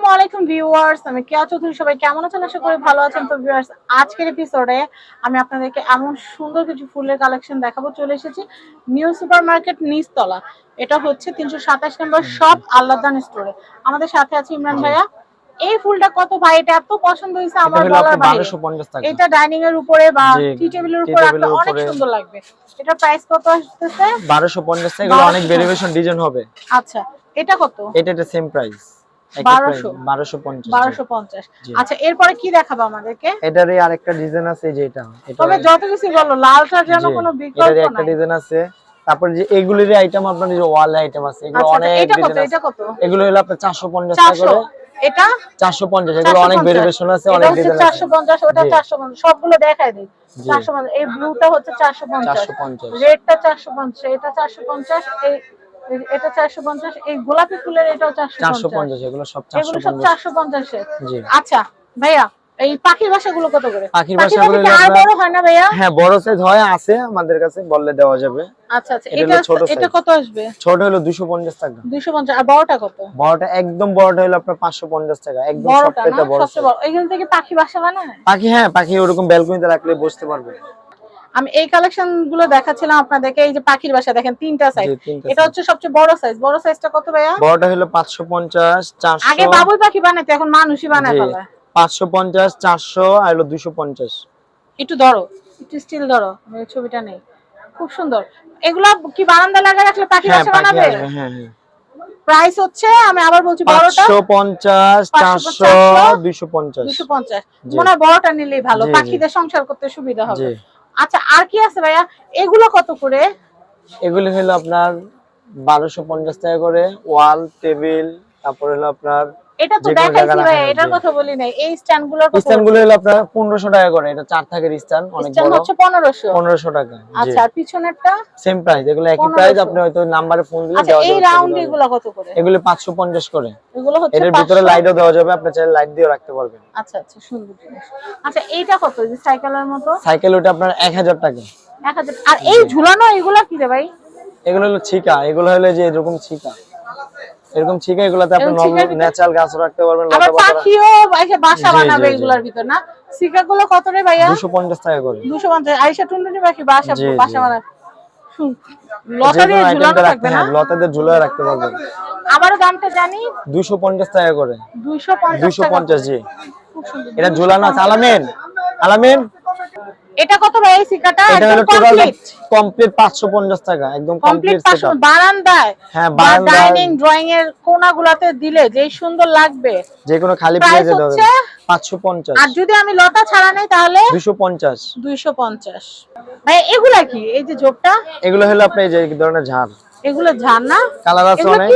আসসালামু আলাইকুম ভিউয়ার্স আমি কেয়া চৌধুরী সবাই কেমন আছেন? আশা করি ভালো আছেন। তো ভিউয়ার্স আজকের এপিসোডে আমি আপনাদেরকে এমন সুন্দর কিছু ফুলের কালেকশন দেখাবো। চলে এসেছি নিউ সুপার মার্কেট নিচতলা। এটা হচ্ছে তিনশো সাতাশ নম্বর শপ আল্লাদান স্টোরে আমাদের সাথে আছে ইমরান ভাইয়া। এই ফুলটা কত ভাই? এটা এত পছন্দ হয়েছে আমার বলার বাইরে। এটা ডাইনিং এর উপরে বা টি টেবিলের উপরে রাখলে অনেক সুন্দর লাগবে। এটা প্রাইস কত আসতেছে? 1250 টাকা। এগুলো অনেক ভেরিয়েশন ডিজাইন হবে। আচ্ছা এটা কত? এটা এটা সেম প্রাইস 1200 1250 বারোশো পঞ্চাশ জি। আচ্ছা এরপরে কি দেখাবো আমাদেরকে? এটারই আরেকটা ডিজাইন আছে এই এটা। এটা তবে যত কিছু বলো লালটা যেন কোনো বিকল্প এটারই একটা ডিজাইন আছে। তারপর যে এগুলির আইটেম আপনার যে ওয়াল আইটেম আছে এগুলো আচ্ছা, অনেক ডিজাইন আছে। এগুলো হলো আপনার 450 টাকা চারশো? করে। এটা? 450 এগুলো অনেক ভেরিয়েশন আছে অনেক ডিজাইন আছে। ওটা সবগুলো দেখাই দিই। জি। চারশো পঞ্চাশ এই ব্লুটা হচ্ছে চারশো পঞ্চাশ। 450 রেডটা চারশো পঞ্চাশ এটা চারশো পঞ্চাশ এই এই- এটা চারশো পঞ্চাশ এই গোলাপি ফুলের এটাও 450 এগুলো সব এগুলো সব 450 চারশো জি। আচ্ছা ভাইয়া এই পাখির বাসাগুলো কত করে? পাখির বাসাগুলো আর বড় হয় না ভাইয়া? হ্যাঁ বড় সাইজ হয় আছে আমাদের কাছে বললে দেওয়া যাবে। আচ্ছা আচ্ছা এটা এটা। কত আসবে? ছোট হলো 250 টাকা। দুইশো পঞ্চাশ আর বড়টা কত? বড়টা একদম বড়টা হলো আপনার 550 টাকা একদম বড়টা বড় সবচেয়ে বড়। এখান থেকে পাখি বাসা বানায়? পাখি হ্যাঁ পাখি ওরকম ব্যালকনিতে রাখলে বসতে পারবে। আমি এই কালেকশনগুলো দেখাচ্ছিলাম আপনাদেরকে এই যে পাখির বাসা দেখেন তিনটা সাইজ এটা হচ্ছে সবচেয়ে বড় সাইজ বড় সাইজটা কত ভাইয়া? বড়টা হলো 550 400 আগে বাবুই পাখি বানাইতো এখন মানুষই বানায় জি, ফেলায় 550 400 আর হলো 250 একটু ধরো একটু স্টিল ধরো আমি এই ছবিটা নেই। খুব সুন্দর। এগুলা কি বারান্দা লাগা রাখলে পাখি হ্যাঁ বাসা বানাবে? হ্যাঁ হ্যাঁ। প্রাইস হচ্ছে আমি আবার বলছি বড়টা। 550 400 250 দুশো পঞ্চাশ। জি। মনে বড়টা নিলেই ভালো। পাখিদের সংসার করতে সুবিধা হবে। জি। আচ্ছা আর কি আছে ভাইয়া? এগুলো কত করে? এগুলি হলো আপনার 1250 টাকা করে, ওয়াল, টেবিল, তারপরে হলো আপনার এটা তো দেখাইছি ভাই এটার কথা বলি নাই। এই স্ট্যান্ডগুলোর কথা স্ট্যান্ডগুলো হলো আপনার 1500 টাকা করে এটা চার থাকের স্ট্যান্ড অনেক বড়। হচ্ছে পনেরোশো। 1500 টাকা আচ্ছা আর পিছনেরটা? সেম প্রাইস এগুলো একই প্রাইস আপনি হয়তো নাম্বারে ফোন দিলে আচ্ছা দেওয়া এই যাবে রাউন্ড সুবিধা হবে। এগুলো কত করে? এগুলো 550 করে। এগুলো হচ্ছে এটার ভিতরে 500 লাইটও দেওয়া যাবে আপনি চাইলে লাইট দিয়েও রাখতে পারবেন। আচ্ছা আচ্ছা সুন্দর আচ্ছা এইটা কত? এই সাইকেলের মতো? সাইকেল ওটা আপনার 1000 টাকা। এক হাজার। আর এই ঝুলানো এগুলো কি রে ভাই? এগুলো হলো ছিকা এগুলো হলো যে এরকম ছিকা। এরকম ছিকা এগুলাতে আপনি ভিতরে- ন্যাচারাল গাছ রাখতে পারবেন আবার লতা পাতা পাখিও এসে বাসা বানাবে। এগুলোর ভিতর না? সিকা গুলো কত রে ভাইয়া? 250 টাকা করে। দুশো পঞ্চাশ। আইসা টুনটুনি পাখি বাসা বাসা জি। বানাবে শুন, লতা যে দিয়ে কোনো ঝুলানো থাকবে না? হ্যাঁ লতাতে ঝুলায় রাখতে পারবেন। আবারও দামটা জানি? 250 টাকা করে। দুইশো পঞ্চাশ টাকা 250 জি। এটা ঝুলানো আছে। আলামিন আলামিন। এটা কত ভাই এই সিকাটা একদম কমপ্লিট কমপ্লিট 550 টাকা একদম কমপ্লিট বারান্দায়। হ্যাঁ, বারান্দায়- ডাইনিং ড্রয়িং এর কোণাগুলোতে দিলে যেই সুন্দর লাগবে। যে কোনো খালি পেয়ে যাবে। 550 আর যদি আমি লতা ছাড়া নেই তাহলে? 250 দুইশো পঞ্চাশ। ভাই এগুলা কি? এই যে ঝোপটা? এগুলো হলো আপনি এই যে ধরনের ঝাড়। এগুলো ঝাড় না কালার আছে অনেক।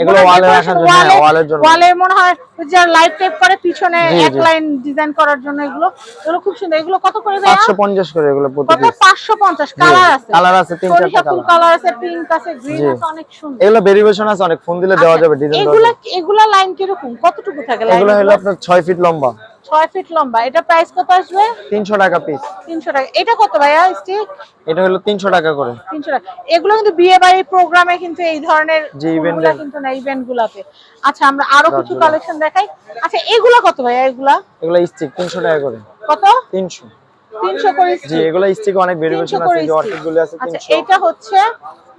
এগুলো ওয়ালে রাখার জন্য, হ্যাঁ, ওয়ালের জন্য। ওয়ালে মনে হয় যা লাইট করে পিছনে এক লাইন ডিজাইন করার জন্য এগুলো এগুলো খুব সুন্দর। এগুলো কত করে ভাইয়া? 550 করে এগুলো প্রতি কত? পিস পাঁচশো পঞ্চাশ কালার আছে। কালার আছে তিন চারটা কালার কালার আছে পিঙ্ক আছে গ্রিন আছে অনেক সুন্দর। এগুলো ভেরিয়েশন আছে অনেক। ফোন দিলে দেওয়া আচ্ছা, যাবে ডিজাইন এগুলা এগুলা লাইন কীরকম? কতটুকু থাকে লাইন এগুলো হলো আপনার 6 ফিট লম্বা। ছয় ফিট লম্বা। এটা প্রাইস কত আসবে? 300 টাকা পিস তিনশো টাকা। এটা কত ভাইয়া স্টিক এটা হলো 300 টাকা করে। তিনশো টাকা। এগুলো কিন্তু বিয়ে বাড়ি প্রোগ্রামে কিন্তু এই ধরনের event ফুলগুলা কিন্তু না ইভেন্ট গুলাতে। আচ্ছা আমরা আরও কিছু কালেকশন দেখাই। আচ্ছা এগুলা কত ভাইয়া এগুলা? এগুলো স্টিক 300 টাকা করে। কত? 300 তিনশো করে জি। এগুলো স্টিক অনেক ভেরিয়েশন 300 আছে যে গুলো আছে আচ্ছা 300 এইটা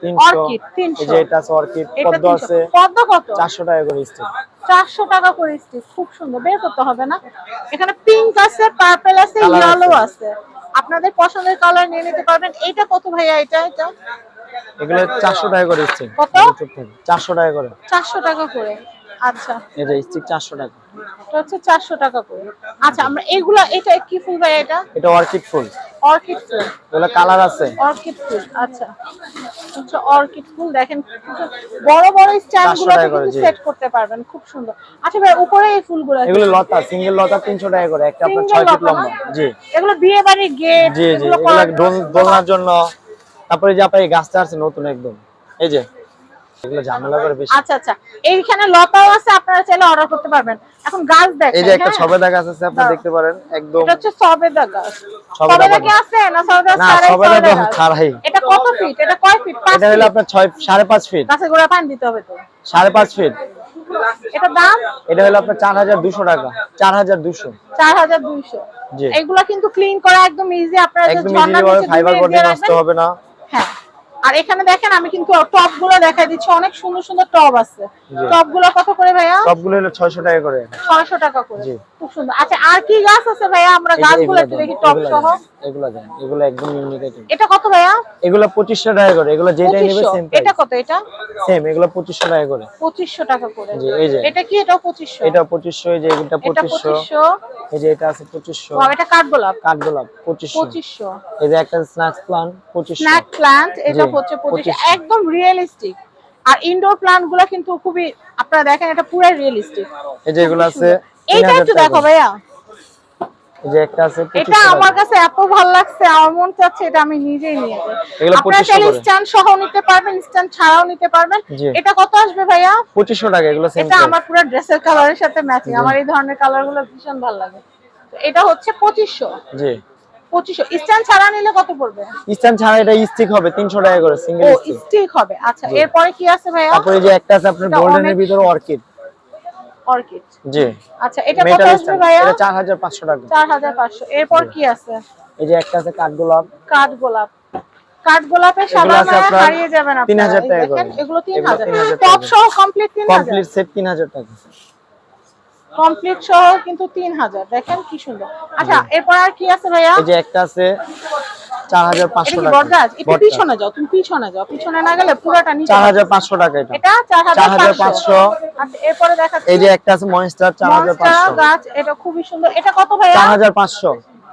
হচ্ছে 300 এই যে এটা আছে অর্কিড পদ্ম আছে পদ্ম কত? 400 টাকা করে স্টিক চারশো টাকা করে স্টিক খুব সুন্দর বের করতে হবে না। এখানে পিঙ্ক আছে পার্পল আছে ইয়েলো আছে। আপনাদের পছন্দের কালার নিয়ে নিতে পারবেন। এটা কত ভাইয়া এটা এটা? এগুলো 400 টাকা করে স্টিক কত? 400 টাকা করে। চারশো টাকা করে। আচ্ছা। এই স্টিক 400 টাকা। এটা হচ্ছে চারশো টাকা করে। আচ্ছা আমরা এগুলা এটা কি ফুল ভাই এটা? এটা অর্কিড ফুল। অর্কিড ফুল। এগুলো কালার আছে। অর্কিড ফুল আচ্ছা। হচ্ছে অর্কিড ফুল দেখেন বড় বড় স্ট্যান্ড 400 গুলো টাকা করে, জি। সেট করতে পারবেন খুব সুন্দর। আচ্ছা ভাই উপরে এই ফুলগুলো এগুলো লতা সিঙ্গেল লতা 300 টাকা করে একটা আপনার 6 ফিট লম্বা জি। এগুলো বিয়ে বাড়ির গেট জি জি এগুলো দোলনার জন্য। তারপরে যে আপনার এই গাছটা আছে নতুন একদম। এই যে এগুলো ঝামেলা করে বেশি। আচ্ছা আচ্ছা। এইখানে লতাও আছে আপনারা চাইলে অর্ডার করতে পারবেন। এখন গাছ দেখেন এই যে একটা হ্যাঁ? সবেদা গাছ আছে আপনি দেখতে পারেন একদম এটা হচ্ছে সবেদা গাছ। সবেদা কি আছে না সবেদা ছাড়াই সবেদা তো ছাড়াই। এটা কত ফিট এটা কয় ফিট এটা হলো আপনার ছয় সাড়ে পাঁচ ফিট গাছে গোড়া পানি দিতে হবে তো। সাড়ে পাঁচ ফিট এটা দাম? এটা হলো আপনার চার হাজার দুশো টাকা। চার হাজার দুশো। চার হাজার দুইশো জি। এগুলো কিন্তু ক্লিন করা একদম ইজি আপনারা যে ইজি নিচে ফাইবার বোর্ডে নষ্ট হবে না। হ্যাঁ। আর এখানে দেখেন আমি কিন্তু টপগুলো দেখাই দিচ্ছি। অনেক সুন্দর সুন্দর টপ আছে। টপগুলো কত করে ভাইয়া? সবগুলো হলো ছয়শো টাকা করে। ছয়শো টাকা করে। জি। খুব সুন্দর। আচ্ছা আর কি গাছ আছে ভাইয়া? আমরা গাছগুলো একটু দেখি টপ সহ। এগুলা এগুলো একদম ইউনিক আইটেম এটা কত ভাইয়া? এগুলো পঁচিশশো টাকা করে। এগুলো যেটাই নেবে সেম এটা কত এটা? সেম এগুলো পঁচিশশো টাকা করে। পঁচিশশো টাকা করে। জি এই যে। এটা কি? এটাও পঁচিশশো? এটা পঁচিশশো এই যে এটা এটা পঁচিশশো। পঁচিশশো। এই যে এটা আছে পঁচিশশো। ও, এটা কাঠগোলাপ? কাঠগোলাপ পঁচিশশো। পঁচিশশো। এই যে একটা স্ন্যাক্স প্লান পঁচিশশো। স্ন্যাক প্লান্ট এটা হচ্ছে 2500 একদম রিয়েলিস্টিক আর ইনডোর প্লান্টগুলো কিন্তু খুবই আপনারা দেখেন এটা পুরো রিয়েলিস্টিক এই যে এগুলো আছে এইটা একটু দেখো ভাইয়া। যে একটা আছে এটা আমার কাছে এত ভালো লাগছে আমার মন চাচ্ছে এটা আমি নিজেই নিয়ে যাই আপনারা চাইলে স্ট্যান্ড সহ নিতে পারবেন স্ট্যান্ড ছাড়াও নিতে পারবেন। এটা কত আসবে ভাইয়া? পঁচিশশো টাকা এগুলো সেম এটা আমার পুরো ড্রেসের কালারের সাথে ম্যাচিং আমার এই ধরনের কালারগুলো ভীষণ ভালো লাগে। তো এটা হচ্ছে পঁচিশশো। জি। পঁচিশশো। স্ট্যান্ড ছাড়া নিলে কত পড়বে? স্ট্যান্ড ছাড়া এটা স্টিক হবে তিনশো টাকা করে সিঙ্গেল স্টিক স্টিক হবে। আচ্ছা এরপরে কি আছে ভাইয়া? তারপরে যে একটা আছে আপনার গোল্ডেনের ভিতরে অর্কিড অর্কিড জি। আচ্ছা এটা কত আসবে ভাইয়া? এটা চার হাজার পাঁচশো টাকা। চার হাজার পাঁচশো। এরপর কি আছে? এই যে একটা আছে কাঠগোলাপ কাঠ গোলাপ। কাঠ গোলাপের এগুলো সাদা মায়া হারিয়ে যাবেন আপনারা। 3000 টাকা এগুলো 3000 টপ। সহ কমপ্লিট তিন হাজার। কমপ্লিট সেট তিন হাজার টাকা। কমপ্লিট সহ কিন্তু তিন হাজার। দেখেন কি সুন্দর। আচ্ছা এরপর আর কি আছে ভাইয়া? এই যে একটা আছে চার হাজার এটা পাঁচশো কি টাকা। বরগাছ একটু পিছনে যাও তুমি পিছনে যাও। পিছনে না গেলে পুরোটা নিচে চার হাজার পাঁচশো টাকা এটা। এটা চার হাজার 4500 পাঁচশো। আচ্ছা এরপরে দেখাচ্ছি। এই যে একটা আছে মনস্টার পাঁচশো। গাছ এটা খুবই সুন্দর। এটা কত ভাইয়া? চার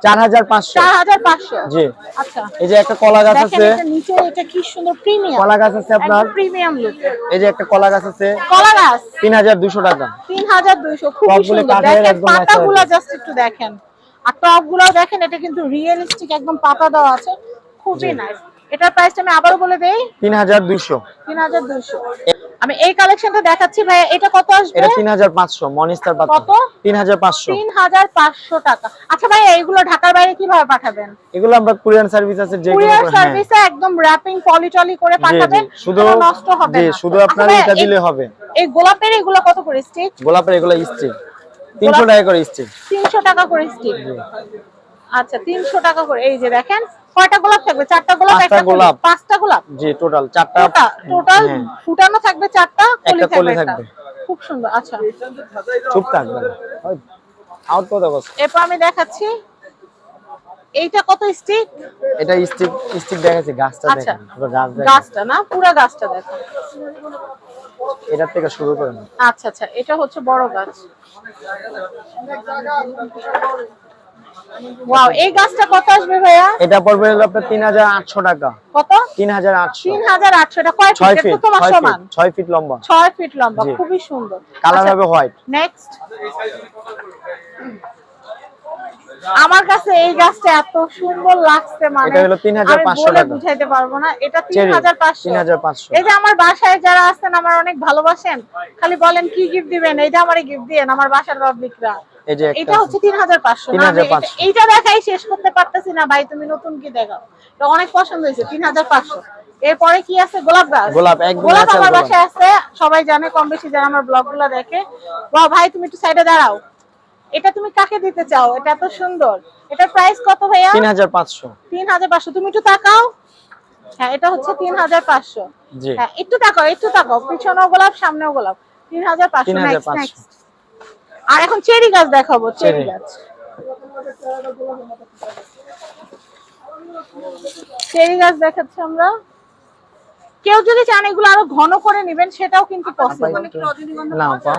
হাজার পাঁচশো চার হাজার পাঁচশো। চার হাজার পাঁচশো। জি। আচ্ছা। এই যে একটা কলা গাছ আছে। এটা নিচে এটা কি সুন্দর প্রিমিয়াম। কলা গাছ আছে আপনার। প্রিমিয়াম লুক এই যে একটা কলা গাছ আছে। কলা গাছ? তিন হাজার দুশো টাকা। তিন হাজার দুইশো খুবই সুন্দর। দেখেন একদম পাতাগুলো জাস্ট একটু দেখেন। আর টপগুলো দেখেন এটা কিন্তু রিয়েলিস্টিক একদম পাতা দেওয়া আছে। খুবই নাইস এটার প্রাইসটা আমি আবারও বলে দেই। তিন হাজার দুশো তিন হাজার দুইশো। আমি এই কালেকশনটা দেখাচ্ছি ভাই এটা কত আসবে? এটা তিন হাজার পাঁচশো মনিস্টার পাতা কত? তিন হাজার পাঁচশো। তিন হাজার পাঁচশো টাকা। আচ্ছা ভাই এইগুলো ঢাকার বাইরে কীভাবে পাঠাবেন? এগুলো আমরা কুরিয়ান সার্ভিস আছে যে কুরিয়ার সার্ভিসে একদম র্যাপিং পলিটলি করে পাঠাবেন। শুধু নষ্ট হবে না। শুধু আচ্ছা আপনার এটা দিলে হবে। এই গোলাপের এগুলো কত করে স্টিক গোলাপের এগুলো স্টিক তিনশো গোলাপ- টাকা করে স্টিক তিনশো টাকা করে স্টিক আচ্ছা তিনশো টাকা করে। এই যে দেখেন কয়টা গোলাপ থাকবে? চারটা গোলাপ একটা গোলাপ। পাঁচটা গোলাপ? জি টোটাল চারটা টোটাল হ্যাঁ, ফুটানো থাকবে চারটা কলি থাকবে থাকবে। খুব সুন্দর আচ্ছা। চুপ থাকবে আউট কত বস এরপর আমি দেখাচ্ছি। এইটা কত স্টিক এটা স্টিক স্টিক দেখাচ্ছি গাছটা আচ্ছা। দেখেন পুরো গাছ দেখেন। গাছটা না পুরো গাছটা দেখো। এটার থেকে শুরু করেন আচ্ছা আচ্ছা এটা হচ্ছে বড় গাছ। ওয়াও এই গাছটা কত আসবে ভাইয়া? এটা পড়বে হলো আপনার তিন হাজার আটশো টাকা। কত? তিন হাজার আটশো। তিন হাজার আটশো এটা কয় ফিট ফিট তো তোমার সমান ফিট ছয় ফিট লম্বা। ছয় ফিট লম্বা খুবই সুন্দর। কালার হবে হোয়াইট নেক্সট আমার কাছে এই গাছটা এত সুন্দর লাগছে মানে এটা হলো 3500 আমি টাকা। বুঝাইতে পারব না এটা তিন চেরি হাজার পাঁচশো। তিন হাজার পাঁচশো। এই যে আমার বাসায় যারা আছেন আমার অনেক ভালোবাসেন খালি বলেন কি গিফট দিবেন? এইটা আমারে গিফট দিয়েন আমার বাসার পাবলিকরা। এই যে এটা হচ্ছে তিন হাজার পাঁচশো। 3500 এইটা দেখাই শেষ করতে পারতেছি না ভাই তুমি নতুন কি দেখাও? এটা অনেক পছন্দ হয়েছে তিন হাজার পাঁচশো। এরপরে কি আছে? গোলাপ গাছ। গোলাপ, একদম গোলাপ আমার বাসায় আছে সবাই জানে কম বেশি যারা আমার ব্লগগুলো দেখে। বাহ ভাই তুমি একটু সাইডে দাঁড়াও। এটা তুমি কাকে দিতে চাও? এটা এত সুন্দর। এটার প্রাইস কত ভাইয়া? তিন হাজার পাঁচশো। তিন হাজার পাঁচশো। তুমি একটু তাকাও। হ্যাঁ এটা হচ্ছে তিন হাজার পাঁচশো। জি। হ্যাঁ একটু তাকাও একটু তাকাও। পিছনেও গোলাপ সামনেও গোলাপ। তিন হাজার পাঁচশো 3500 নেক্সট নেক্সট আর এখন চেরি গাছ দেখাবো চেরি। গাছ। চেরি গাছ দেখাচ্ছি আমরা। কেউ যদি চান এগুলো আরও ঘন করে নেবেন সেটাও কিন্তু পসিবল না আপা।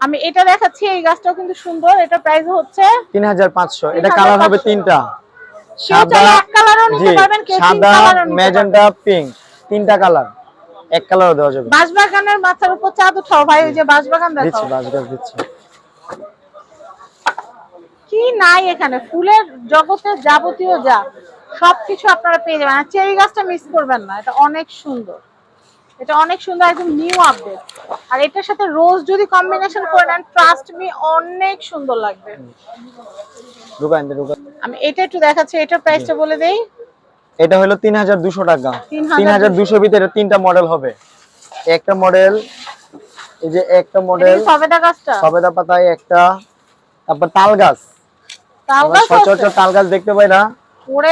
আমি এটা দেখাচ্ছি এই গাছটাও কিন্তু সুন্দর। এটা প্রাইস হচ্ছে তিন হাজার পাঁচশো। এটা 3500 কালার হবে তিনটা। সাদা ম্যাজেন্টা পিঙ্ক তিনটা কালার এক কালারও দেওয়া যাবে বাঁশবাগানের মাথার উপর চাঁদ উঠাও ভাই ওই যে বাঁশবাগান দিচ্ছি দেখাও দিচ্ছি। কি নাই এখানে ফুলের জগতে যাবতীয় যা সবকিছু আপনারা পেয়ে যাবেন। আর চেরি গাছটা মিস করবেন না এটা অনেক সুন্দর। এটা অনেক সুন্দর একদম নিউ আপডেট আর এটার সাথে রোজ যদি কম্বিনেশন করে নেন ট্রাস্ট মি অনেক সুন্দর লাগবে। আমি এটা একটু দেখাচ্ছি এটার প্রাইসটা বলে দেই। এটা হলো তিন হাজার দুশো টাকা। তিন হাজার দুশো। ভিতরে তিনটা মডেল হবে। একটা মডেল এই যে একটা মডেল সবেদা পাতায় একটা তারপর তাল গাছ। তাল আমরা গাছ সচরাচর তাল গাছ দেখতে পাই না।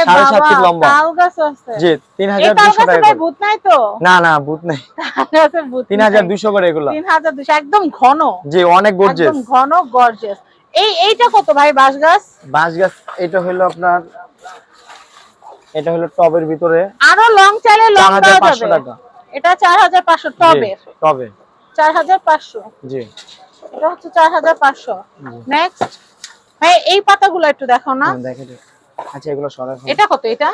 সাড়ে সাত ফিট লম্বা। তাল গাছ আছে। জি তিন হাজার দুশো টাকা না না নেই। তিন হাজার দুশো করে এগুলা। তিন হাজার দুশো একদম ঘন। জি অনেক গর্জেস ঘন এই এইটা কত ভাই বাঁশ গাছ? বাঁশ গাছ এটা হলো আপনার এটা হলো টবের ভিতরে আরও লং চালে লং পাওয়া যাবে। টাকা। এটা 4500 টবে। টবে। 4500 জি। এটা হচ্ছে 4500 নেক্সট ভাই এই পাতাগুলো একটু দেখাও না। হ্যাঁ, দেখেন আচ্ছা এগুলো সরা এটা কত এটা?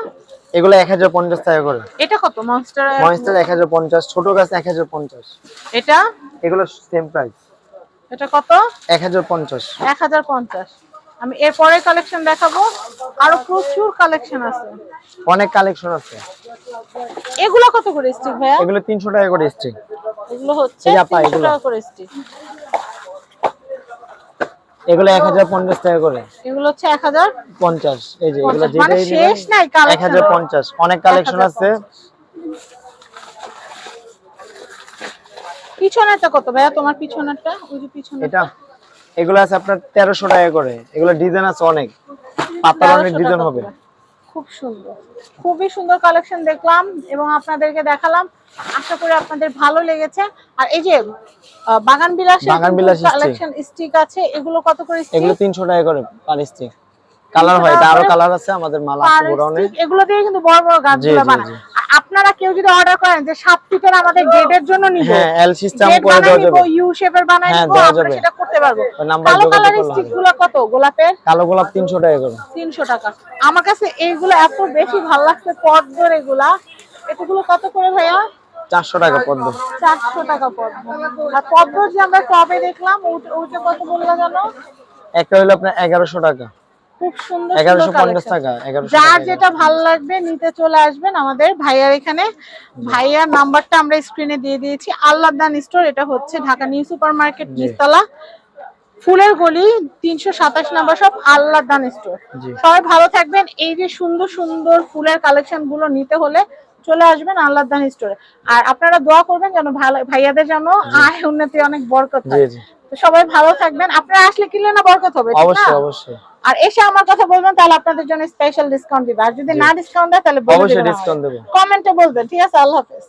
এগুলো 1050 টাকা করে। এটা কত? মনস্টার মনস্টার 1050 ছোট গাছ 1050 এটা? এগুলো সেম প্রাইস এটা কত? 1050 1050 আমি এরপরে কালেকশন দেখাবো। আরও প্রচুর কালেকশন আছে। অনেক কালেকশন আছে। এগুলো কত করে স্টিক ভাইয়া? এগুলো তিনশো টাকা করে স্ট্রিক এগুলো হচ্ছে এই যে আপা, তিনশো এগুলো। টাকা করে স্টিক এগুলো এক হাজার পঞ্চাশ টাকা করে। এগুলো হচ্ছে এক হাজার পঞ্চাশ। এই যে এগুলো মানে যেটাই শেষ নাই কালেকশন হাজার পঞ্চাশ। অনেক কালেকশন আছে। পিছনেরটা কত ভাইয়া? তোমার পিছনেরটা? ওই যে পিছনে এটা এগুলো আছে আপনার তেরোশো টাকা করে। এগুলো ডিজাইন আছে অনেক। পাতার অনেক ডিজাইন হবে। খুব সুন্দর। খুবই সুন্দর কালেকশন দেখলাম এবং আপনাদেরকে দেখালাম। আশা করি আপনাদের ভালো লেগেছে। আর এই যে বাগান বিলাসের কালেকশন স্টিক আছে। এগুলো কত করে এগুলো স্টিক তিনশো টাকা করে পার স্টিক কালার হয় এটা আরও কালার আছে আমাদের মাল আছে গোডাউনে এগুলো দিয়ে কিন্তু বড় বড় গাছগুলো বানায়। আপনারা কেউ যদি অর্ডার করেন যে সাত ফিটের আমাদের গেটের জন্য নিব হ্যাঁ এল সিস্টেম করে দেওয়া যাবে। ইউ শেপের বানাই হ্যাঁ, নিব আমরা যাবে। সেটা করতে পারব। নাম্বার কালো যোগাযোগ কালারের করলে স্টিক হবে। গুলো কত? গোলাপের? কালো গোলাপ তিনশো টাকা করে। তিনশো টাকা। আমার কাছে এইগুলো এত বেশি ভালো লাগছে পদ্মর এগুলা। এগুলো কত করে ভাইয়া? চারশো টাকা পদ্ম। চারশো টাকা পদ্ম। আর পদ্ম যে আমরা টবে দেখলাম ওটা ওটা কত বললা জানো? একটা হলো আপনার এগারোশো টাকা। খুব সুন্দর এগারোশো সুন্দর পঞ্চাশ collection। টাকা যার যেটা ভালো লাগবে নিতে চলে আসবেন আমাদের ভাইয়ার এখানে। ভাইয়ার নাম্বারটা আমরা স্ক্রিনে দিয়ে দিয়েছি। আল্লাহদান স্টোর এটা হচ্ছে ঢাকা নিউ সুপার মার্কেট জি। নিস্তলা ফুলের গলি তিনশো সাতাশ নাম্বার সব আল্লাহদান স্টোর সবাই ভালো থাকবেন। এই যে সুন্দর সুন্দর ফুলের কালেকশনগুলো নিতে হলে চলে আসবেন আল্লাহদান স্টোরে আর আপনারা দোয়া করবেন যেন ভালো ভাইয়াদের যেন আয় উন্নতি অনেক বরকত হয়। তো সবাই ভালো থাকবেন। আপনারা আসলে কিনলে না বরকত হবে? অবশ্যই অবশ্যই। আর এসে আমার কথা বলবেন তাহলে আপনাদের জন্য স্পেশাল ডিসকাউন্ট দিবে। আর যদি না ডিসকাউন্ট দেয় তাহলে অবশ্যই ডিসকাউন্ট দেবো। কমেন্টে বলবেন। ঠিক আছে আল্লাহ হাফেজ।